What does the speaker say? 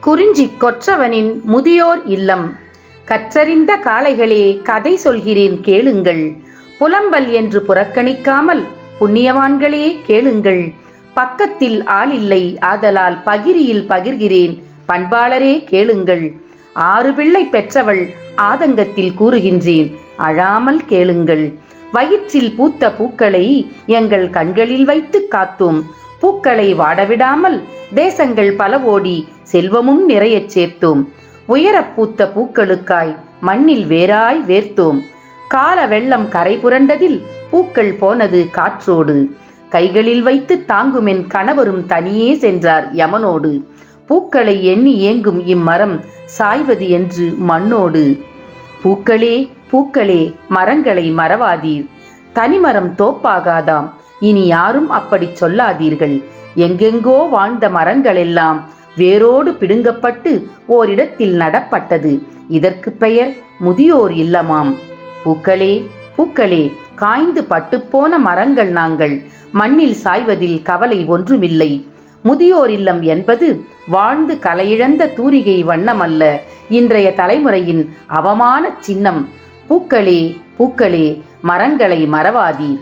குறிஞ்சி கொற்றவனின் முதியோர் இல்லம். கற்றறிந்த காளைகளே கதை சொல்கிறேன் கேளுங்கள். புலம்பல் என்று புறக்கணிக்காமல் புண்ணியவான்களே கேளுங்கள். பக்கத்தில் ஆள் இல்லை ஆதலால் பகிரியில் பகிர்கிறேன். பண்பாளரே கேளுங்கள். ஆறு பிள்ளை பெற்றவள் ஆதங்கத்தில் கூறுகின்றேன். அழாமல் கேளுங்கள். வயிற்றில் பூத்த பூக்களை எங்கள் கண்களில் வைத்து காத்தோம். பூக்களை வாடவிடாமல் தேசங்கள் பல ஓடி செல்வமும் நிறையச் சேர்த்தோம். உயரப் பூத்த பூக்களுக்காய் மண்ணில் வேராய் வேர்த்தோம். கால வெள்ளம் கரை புரண்டதில் பூக்கள் போனது காற்றோடு. கைகளில் வைத்து தாங்குமென் கணவரும் தனியே சென்றார் யமனோடு. பூக்களை எண்ணி ஏங்கும் இம்மரம் சாய்வது என்று மண்ணோடு. பூக்களே பூக்களே மரங்களை மறவாதீர். தனிமரம் தோப்பாகாதாம். இனி யாரும் அப்படி சொல்லாதீர்கள். எங்கெங்கோ வாழ்ந்த மரங்களெல்லாம் வேரோடு பிடுங்கப்பட்டு ஓரிடத்தில் நடப்பட்டது. இதற்கு பெயர் முதியோர் இல்லமாம். பூக்களே பூக்களே காய்ந்து பட்டுப்போன மரங்கள் நாங்கள். மண்ணில் சாய்வதில் கவலை ஒன்றுமில்லை. முதியோர் இல்லம் என்பது வாழ்ந்து கலையிழந்த தூரிகை வண்ணமல்ல இன்றைய தலைமுறையின் அவமான சின்னம். பூக்களே பூக்களே மரங்களை மறவாதீர்.